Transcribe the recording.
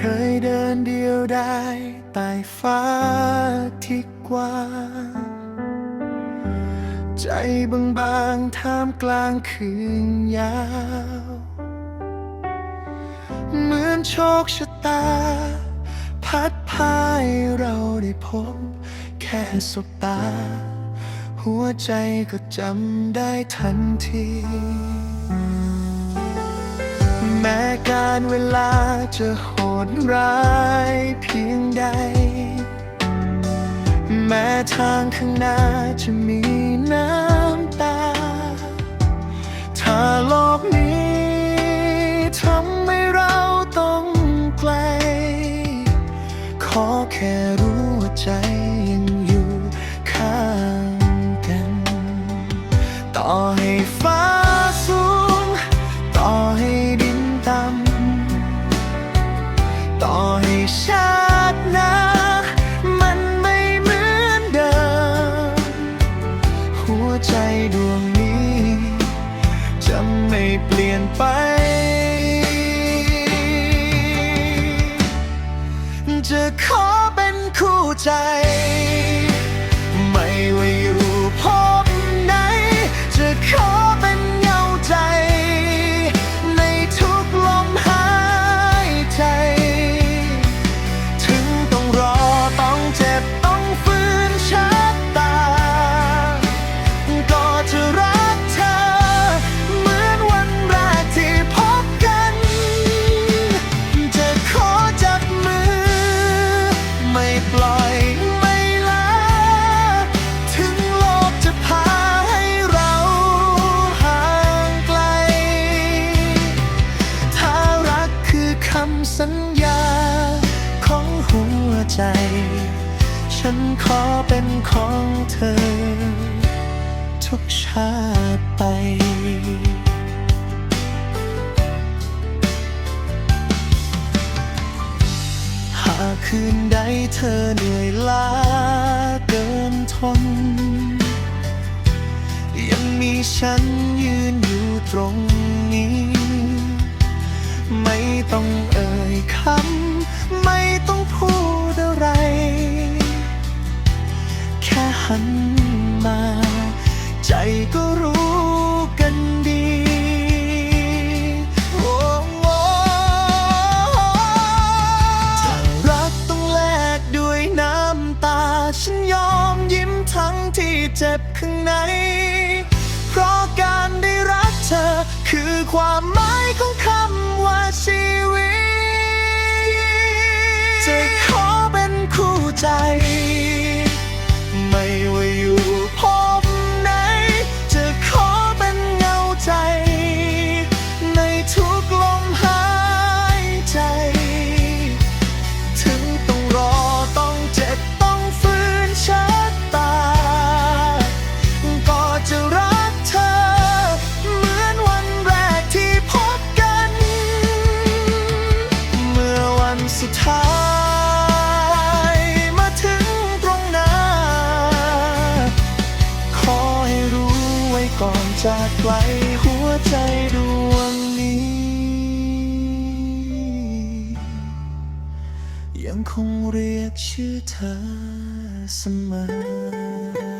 คยเดินเดียวได้ใต้ฟ้าที่กว้างใจบางบางๆท่ามกลางคืนยาว เหมือนโชคชะตา พัดพาให้เราได้พบ แค่สบตา หัวใจก็จำได้ทันที การเวลาจะโหดร้ายเพียงใด แม้ทางข้างหน้าจะมีน้ำตา ถ้าโลกนี้ทำให้เราต้องไกล ขอแค่รู้ว่าใจ หัวใจดวงนี้ จะไม่เปลี่ยนไป จะขอเป็นคู่ใจ สัญญาของหัวใจ ฉันขอเป็นของเธอ ทุกชาติไปหากคืนใดเธอเหนื่อยล้าเกินทน ยังมีฉันยืนอยู่ตรงนี้ ไม่ต้องเอ่ยคำ ไม่ต้องพูดอะไร แค่หันมา ใจก็รู้กันดีโอ้โอ้ถ้ารักต้องแลกด้วยน้ำตา ฉันยอมยิ้มทั้งที่เจ็บข้างใน เพราะการได้รักเธอคือความหมายของ จะขอเป็นคู่ใจ ไม่ว่าอยู่พบไหน จะขอเป็นเงาใจ ในทุกลมหายใจ ถึงต้องรอต้องเจ็บต้องฝืนชะตา ก็จะรักเธอ เหมือนวันแรกที่พบกัน เมื่อวันสุดท้าย ก่อนจากไกลหัวใจดวงนี้ ยังคงเรียกชื่อเธอเสมอ